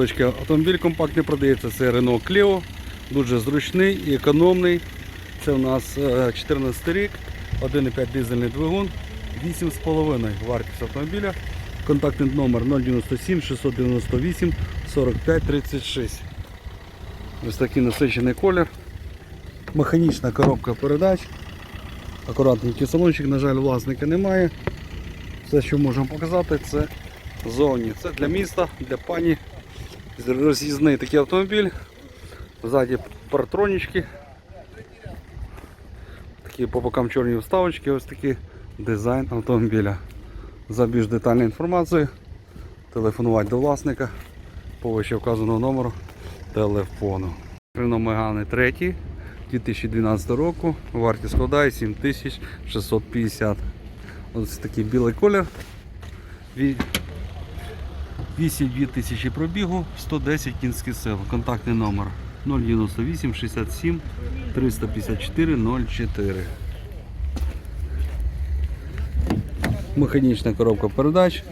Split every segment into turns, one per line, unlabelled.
невеличкий автомобіль компактний продається. Це Renault Clio. Дуже зручний і економний. Це у нас е, 14 рік, 1,5 дизельний двигун, 8,5 вартість автомобіля. Контактний номер 097 698 45 36. Ось такий насичений колір. Механічна коробка передач. Акуратненький салончик, на жаль, власника немає. Все, що можемо показати, це зовні. Це для міста, для пані. Роз'їзний такий автомобіль. Ззаді партронічки. Такі по бокам чорні вставочки, ось такий дизайн автомобіля. За більш детальною інформацією телефонувати до власника по вище вказаного номеру телефону. Renault Megane 3 2012 року. Вартість складає 7650. Ось такий білий колір. Ві- 82 тисячі пробігу, 110 кінських сил. Контактний номер 098 67 354 04. Механічна коробка передач.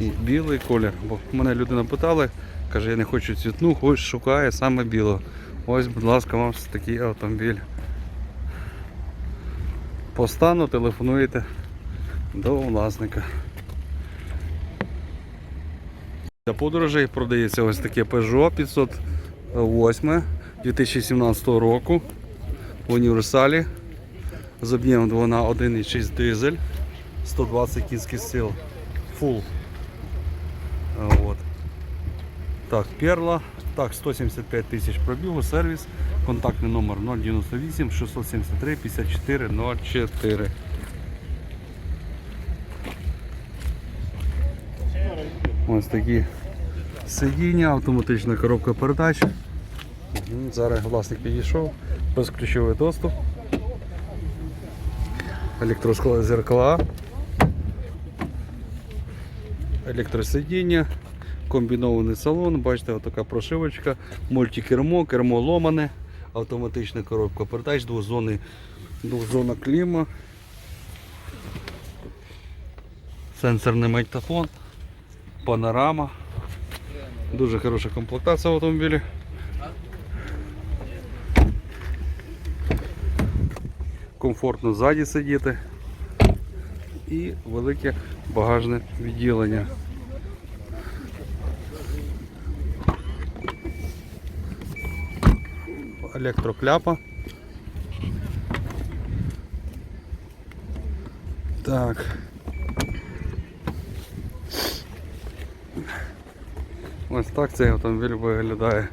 І білий колір. Бо мене людина питали, каже, я не хочу цвітну, ось шукає саме білого. Ось, будь ласка, вам такий автомобіль. По стану телефонуєте до власника. Для подорожей продається ось таке Peugeot 508 2017 року в універсалі з об'ємом двигуна 1,6 дизель 120 кінських сил. А, От. Так, перла. Так, 175 тисяч пробігу, сервіс, контактний номер 098 673 54 Ось такі сидіння, автоматична коробка передач. Зараз власник підійшов, безключовий доступ. Електрошкола зеркала. Електросидіння, комбінований салон, бачите, така прошивочка, мультикермо, кермо ломане, автоматична коробка передач, двозонний, двозонна кліма, сенсорний магнітофон, панорама. Дуже хороша комплектація в автомобілі. Комфортно ззаді сидіти і велике багажне відділення. Електрокляпа. Так. Ось так цей автомобіль виглядає.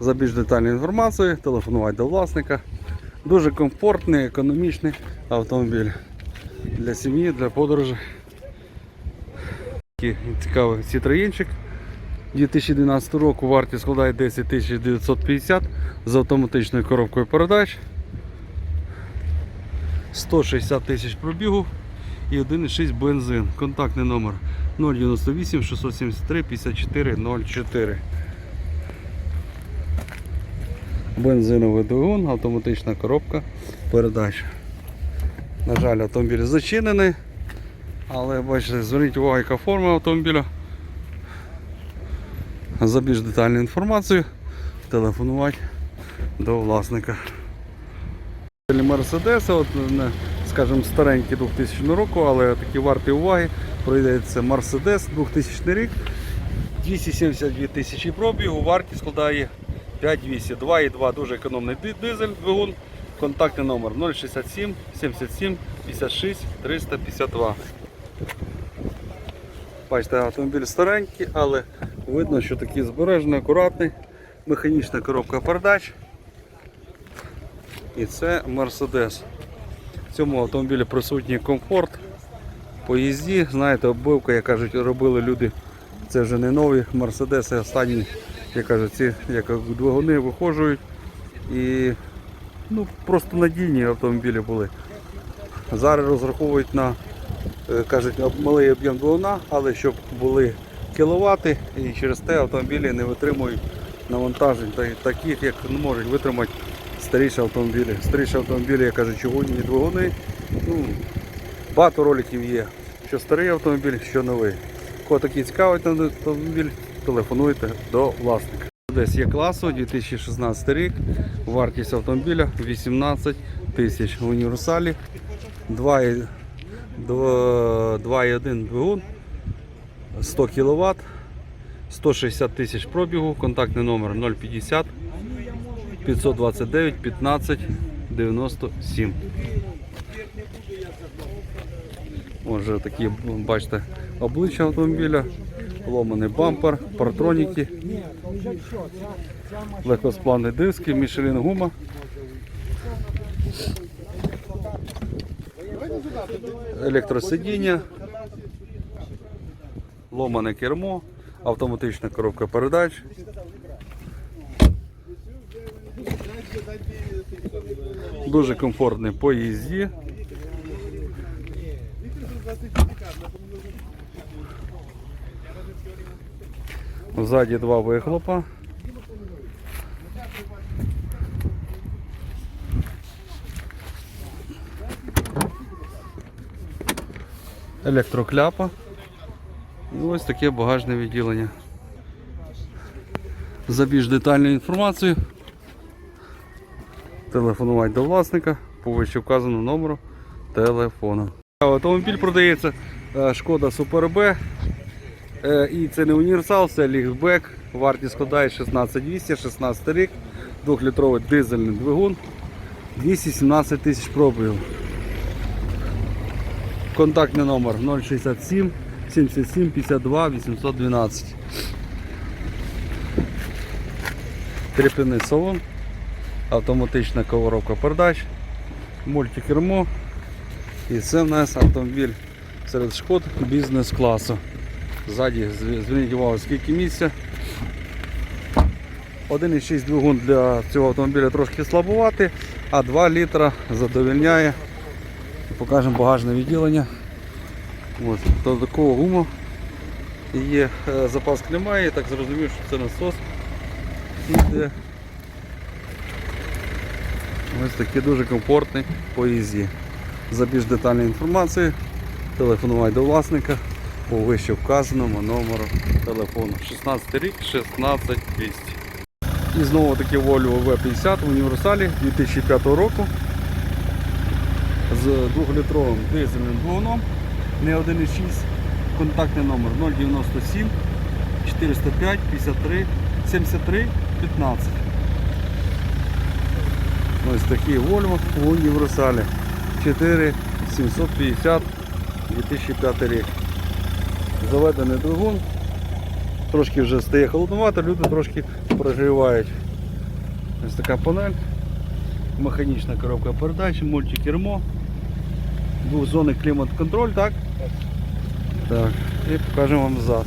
За більш детальною інформацією телефонувати до власника. Дуже комфортний, економічний автомобіль для сім'ї, для подорожі. Цікавий Citroenчик 2012 року вартість складає 10 950 з автоматичною коробкою передач. 160 тисяч пробігу і 1,6 бензин. Контактний номер 098 673 54 04. Бензиновий двигун, автоматична коробка передач. На жаль, автомобіль зачинений, але бачите, зверніть увагу, яка форма автомобіля. За більш детальну інформацію телефонувати до власника. Не, скажімо, старенькі 2000 року, але такі варті уваги. Пройдеться Мерседес 2000 рік, 272 тисячі пробігу, вартість складає 5200, 2,2 дуже економний дизель двигун. Контактний номер 067 77 56 352. Бачите, автомобіль старенький, але видно, що такий збережений, акуратний. Механічна коробка передач. І це Mercedes. В цьому автомобілі присутній комфорт по їзді. Знаєте, оббивка, як кажуть, робили люди. Це вже не нові Мерседеси, останні, як кажуть, ці як двигуни вихожують. І ну, просто надійні автомобілі були. Зараз розраховують на е, кажуть, малий об'єм двигуна, але щоб були кіловати, і через те автомобілі не витримують навантажень, та- таких, як не можуть витримати старіші автомобілі. Старіші автомобілі, як кажуть, чугунні двигуни. Ну, багато роликів є, що старий автомобіль, що новий. Кого такий цікавий автомобіль, телефонуйте до власника. Десь є класу 2016 рік. Вартість автомобіля 18 тисяч в універсалі. 2,1 двигун, 100 кВт, 160 тисяч пробігу, контактний номер 050 529 15 97. Отже, такі, бачите, обличчя автомобіля, ломаний бампер, партроніки, легкосплавні диски, мішелін гума. Електросидіння, ломане кермо, автоматична коробка передач. Дуже комфортний по їзді. Ззаді два вихлопа. Електрокляпа. І ось таке багажне відділення. За більш детальною інформацією телефонувати до власника по вище вказаному номеру телефону. Автомобіль продається е, Шкода Супер Б. Е, І це не універсал, це лігбек. Вартість складає 16200, 16 рік, 2-літровий дизельний двигун, 217 тисяч пробігів. Контактний номер 067 77 52 812. Кріплений салон, автоматична коробка передач, мультикермо. І це в нас автомобіль серед шкод бізнес-класу. Ззаді зв- зверніть увагу, скільки місця. 1,6 двигун для цього автомобіля трошки слабуватий, а 2 літра задовільняє. Покажемо багажне відділення. До такого гуму є е, запас клімає, так зрозумів, що це насос. Іде. Ось такий дуже комфортний по їзді. За більш детальною інформацією телефонувати до власника по вище вказаному номеру телефону. 16 рік, 16200. І знову таки Volvo V50 в універсалі 2005 року з 2-літровим дизельним двигуном, не 1,6, контактний номер 097 405 53 73 15. Ось такий Volvo в універсалі 4750 2005 рік. Заведений двигун. Трошки вже стає холодновато, люди трошки прогрівають. Ось така панель. Механічна коробка передач, мультикермо. Двохзонний клімат-контроль, так? Так. І покажемо вам зад.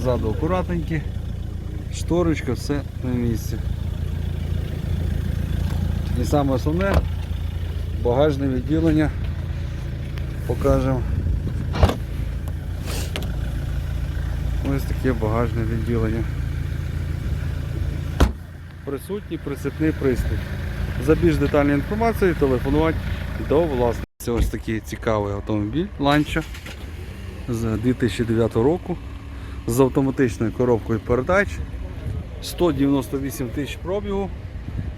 Ззаду акуратненькі. Шторочка, все на місці. І саме основне багажне відділення покажемо. Ось таке багажне відділення. Присутній прицепний пристрій. За більш детальною інформацією телефонувати до власника. Це ось такий цікавий автомобіль Ланча з 2009 року з автоматичною коробкою передач. 198 тисяч пробігу,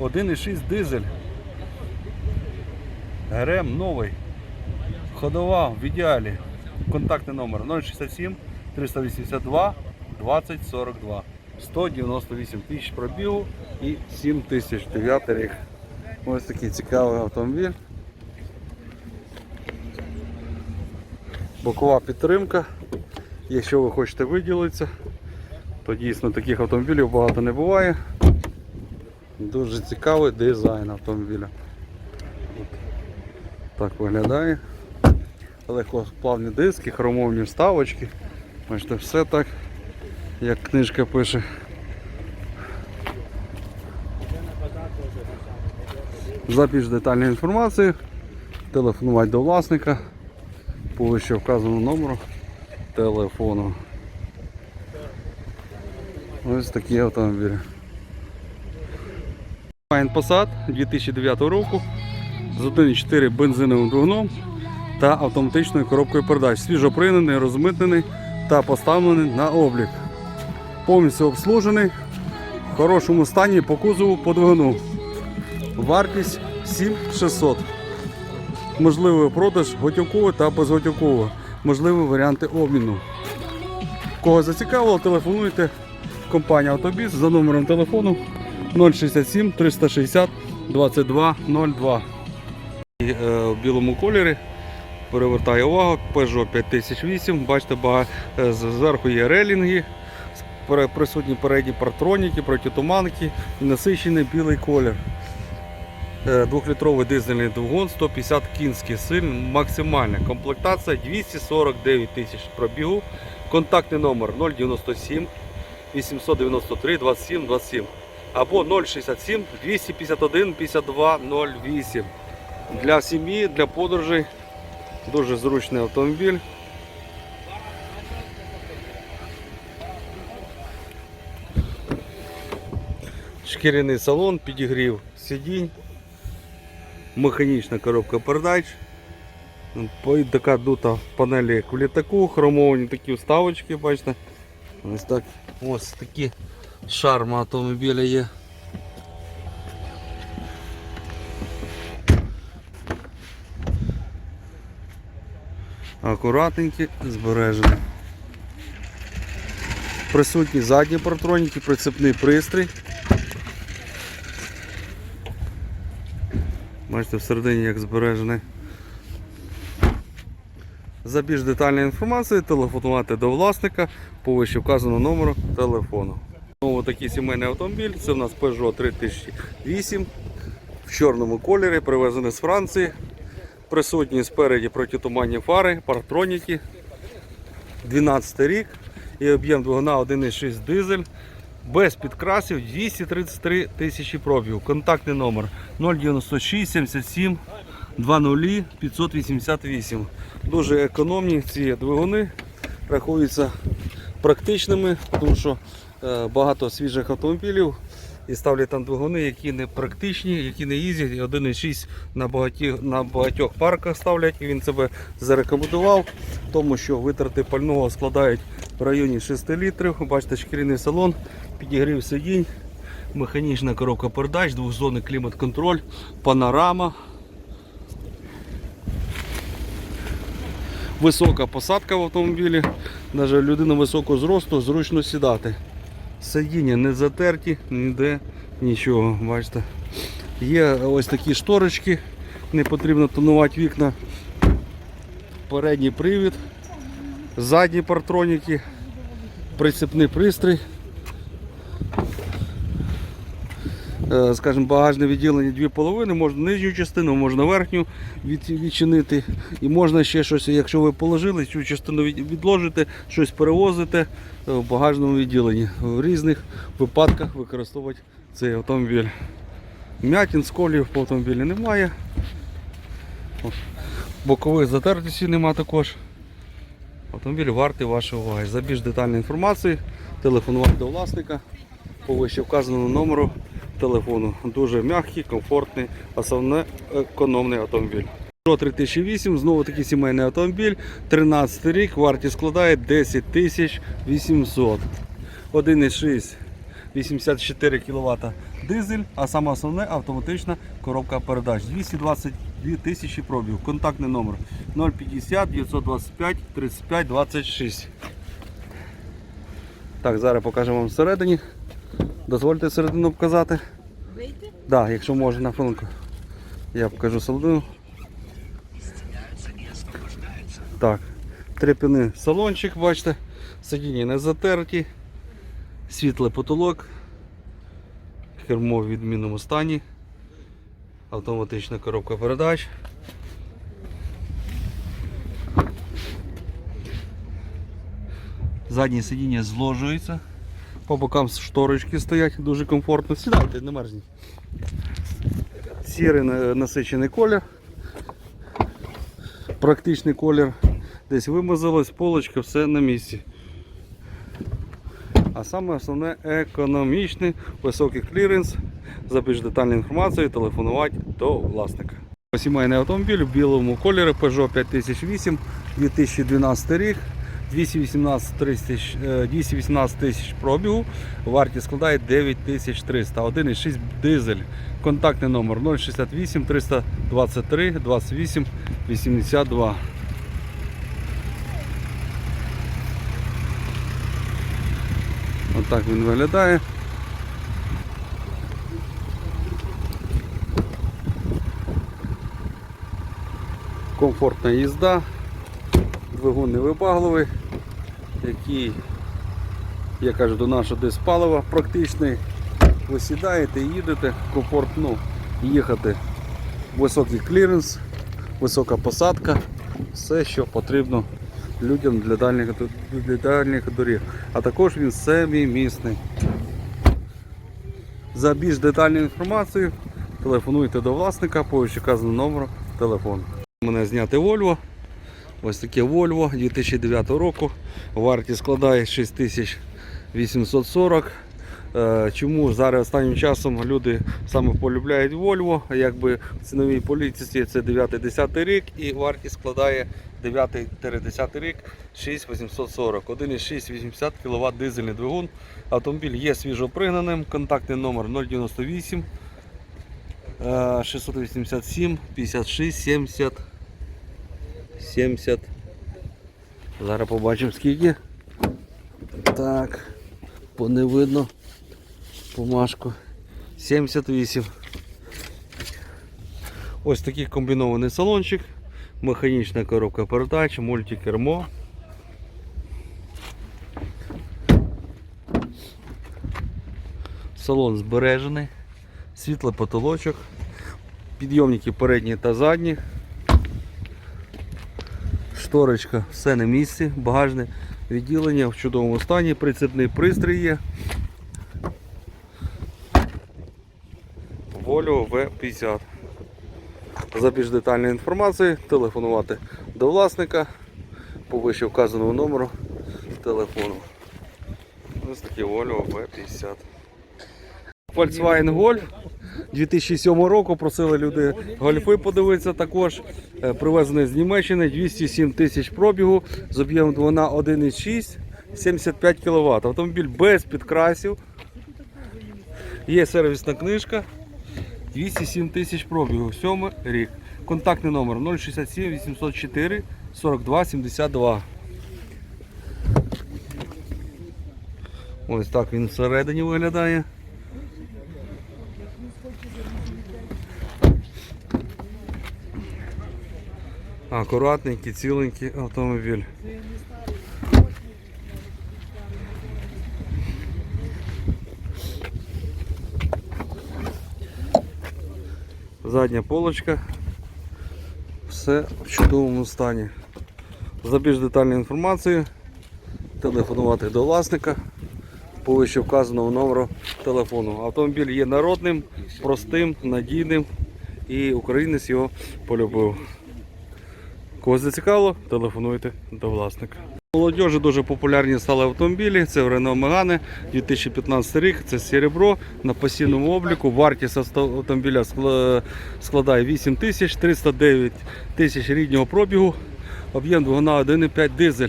1,6 дизель. ГРМ новий. Ходова в ідеалі. Контактний номер 067 382 2042. 198 тисяч пробігу і 7 тисяч 9 рік. Ось такий цікавий автомобіль. Бокова підтримка. Якщо ви хочете виділитися, то дійсно таких автомобілів багато не буває. Дуже цікавий дизайн автомобіля. Так виглядає. Легкосплавні диски, хромовні вставочки. Бачите, все так, як книжка пише. За більш детальною інформацією телефонувати до власника по вище вказаному номеру телефону. Ось такі автомобілі. Fine Passat 2009 року з 1,4 бензиновим двигуном та автоматичною коробкою передач. Свіжо пригнаний, розмитнений та поставлений на облік. Повністю обслужений, в хорошому стані по кузову по двигуну. Вартість 7600. Можливий продаж готівково та безготівково. Можливі варіанти обміну. Кого зацікавило, телефонуйте в компанію Автобіс за номером телефону 067 360 2202. І, е, в білому кольорі перевертає увагу Peugeot 5008. Бачите, бага- е, зверху є релінги, присутні передні партроніки, протитуманки і насичений білий колір. Е, Двохлітровий дизельний двигун, 150 кінських сил, максимальна комплектація 249 тисяч пробігу. Контактний номер 097 893 27 27 або 067 251 52 08. Для сім'ї, для подорожей дуже зручний автомобіль. Шкіряний салон, підігрів сидінь, механічна коробка передач. Така дута панелі як в літаку, хромовані такі вставочки, бачите. Ось так. Ось такі шарми автомобіля є. Акуратненькі, збережені. Присутні задні партроніки, прицепний пристрій. Бачите, всередині як збережений. За більш детальною інформацією телефонувати до власника по вище вказаному номеру телефону. Знову такий сімейний автомобіль. Це в нас Peugeot 3008 в чорному кольорі, привезений з Франції. Присутні спереді протитуманні фари, партроніки. 12 рік і об'єм двигуна 1,6 дизель. Без підкрасів 233 тисячі пробігів. Контактний номер 096 77 20 588. Дуже економні ці двигуни рахуються практичними, тому що багато свіжих автомобілів і ставлять там двигуни, які не практичні, які не їздять. І 1,6 на, багаті, на багатьох парках ставлять. І він себе зарекомендував, тому що витрати пального складають в районі 6 літрів. Бачите, шкіряний салон, підігрів сидінь, механічна коробка передач, двохзонний клімат-контроль, панорама. Висока посадка в автомобілі, навіть людина високого зросту зручно сідати. Сидіння не затерті, ніде нічого, бачите. Є ось такі шторочки, не потрібно тонувати вікна. Передній привід, задні партроніки, прицепний пристрій. Е, Скажімо, багажне відділення дві половини, можна нижню частину, можна верхню від- відчинити. І можна ще щось, якщо ви положили, цю частину відложите, щось перевозите е, в багажному відділенні. В різних випадках використовувати цей автомобіль. М'ятін, сколів по автомобілі немає. Бокових затертостей немає також. Автомобіль вартий вашої уваги. За більш детальною інформацією телефонувати до власника по вище вказаному номеру телефону. Дуже м'який, комфортний, основне економний автомобіль. Peugeot 3008, знову такий сімейний автомобіль, 13 рік, вартість складає 10 тисяч 800. 1,6 84 кВт дизель, а саме основне автоматична коробка передач. 222 тисячі пробів. Контактний номер 050 925 35 26. Так, зараз покажемо вам всередині. Дозвольте середину показати.
Вийти?
Так, да, якщо можна на хвилинку. Я покажу середину. Так, треп'яний салончик, бачите, сидіння не затерті, світлий потолок, кермо в відмінному стані, автоматична коробка передач. Заднє сидіння зложується. По бокам шторочки стоять, дуже комфортно. Сідайте, не мерзніть. Сірий насичений колір. Практичний колір. Десь вимазалось, полочка, все на місці. А саме основне економічний, високий кліренс. За більш детальною інформацією телефонувати до власника. Сімейний автомобіль в білому кольорі Peugeot 5008, 2012 рік, 218 тисяч, е, 218 тисяч пробігу, вартість складає 9300, 1,6 дизель. Контактний номер 068 323 28 82. Отак він виглядає. комфортна їзда, двигун невибагливий, який, я кажу, до нашого десь палива практичний. Ви сідаєте, їдете, комфортно їхати. Високий кліренс, висока посадка, все, що потрібно людям для дальніх, для дальніх доріг. А також він семимісний. За більш детальною інформацією телефонуйте до власника по вказаному номеру телефону. Мене зняти Volvo. Ось таке Volvo 2009 року. Вартість складає 6840. Е, Чому зараз останнім часом люди саме полюбляють Volvo, якби в ціновій політиці це 9-10 рік і вартість складає 9-10 рік 6840. 1,6 80 кВт дизельний двигун. Автомобіль є свіжопригнаним, контактний номер 098 е, 687 56 70 70. Зараз побачимо скільки. Так, бо не видно бумажку. 78. Ось такий комбінований салончик, механічна коробка передач, мультикермо. Салон збережений, світлий потолочок, підйомники передні та задні. Шторочка, все на місці, багажне відділення в чудовому стані, прицепний пристрій є. Volvo V50. За більш детальною інформацією телефонувати до власника по вище вказаному номеру телефону. Ось такий Volvo V50. Volkswagen Golf 2007 року просили люди гольфи подивитися також. Е, Привезений з Німеччини 207 тисяч пробігу з об'ємом двигуна 1,6 75 кВт. Автомобіль без підкрасів. Є сервісна книжка. 207 тисяч пробігу, 7 рік. Контактний номер 067 804 42 72. Ось так він всередині виглядає. Акуратненький, ціленький автомобіль. Задня полочка. Все в чудовому стані. За більш детальною інформацією телефонувати до власника по вище вказаного номеру телефону. Автомобіль є народним, простим, надійним і українець його полюбив. Кого зацікавило, телефонуйте до власника. Молодіжі дуже популярні стали автомобілі. Це Renault Megane 2015 рік, це серебро на постійному обліку. Вартість автомобіля складає 8 тисяч 309 тисяч ріднього пробігу. Об'єм двигуна 1,5 дизель.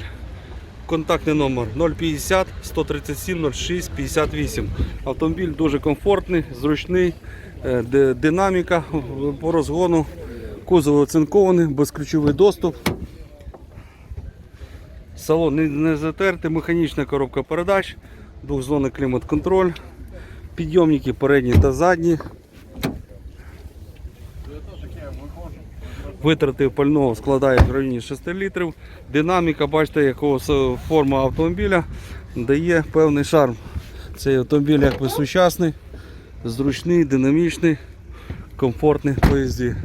Контактний номер 050 137 06 58. Автомобіль дуже комфортний, зручний, е, динаміка по розгону, кузов оцинкований, безключовий доступ. Салон не, не затертий, механічна коробка передач, двохзонний клімат-контроль, підйомники передні та задні. Витрати пального складають в районі 6 літрів. Динаміка, бачите, якого форма автомобіля дає певний шарм. Цей автомобіль якби сучасний, зручний, динамічний, комфортний в поїзді.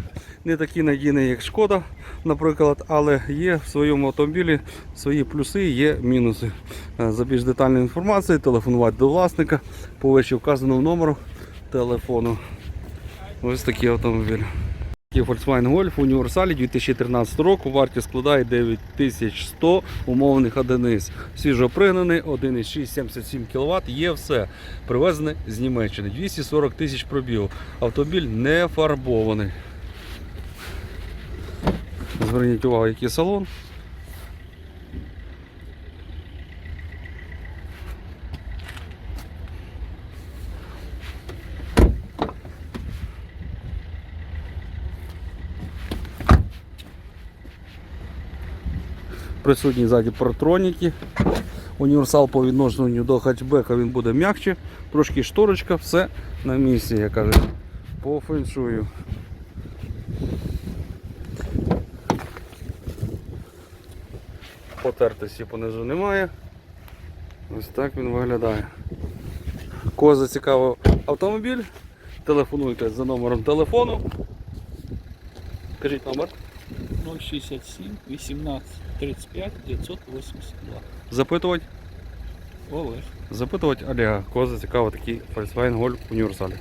Не такий надійний, як шкода, наприклад, але є в своєму автомобілі свої плюси, є мінуси. Е, За більш детальною інформацією телефонувати до власника по вище вказаному номеру телефону. Ось такий автомобіль. Такий Volkswagen Golf універсалі 2013 року. Вартість складає 9100 умовних одиниць. Свіжопригнаний, 1,6 77 кВт. Є все. Привезене з Німеччини. 240 тисяч пробігу. Автомобіль не фарбований. Зверніть увагу, який салон. Присутні ззаді партроніки. Універсал по відношенню до хатчбека він буде м'якче, трошки шторочка, все на місці, я кажу, по феншую. Потертості понизу немає. Ось так він виглядає. Кого зацікавив автомобіль, телефонуйте за номером телефону. Кажіть номер.
067 18 35 982.
Запитувати.
Олег.
Запитувати Олега, кого зацікавив такий Volkswagen Golf універсалі.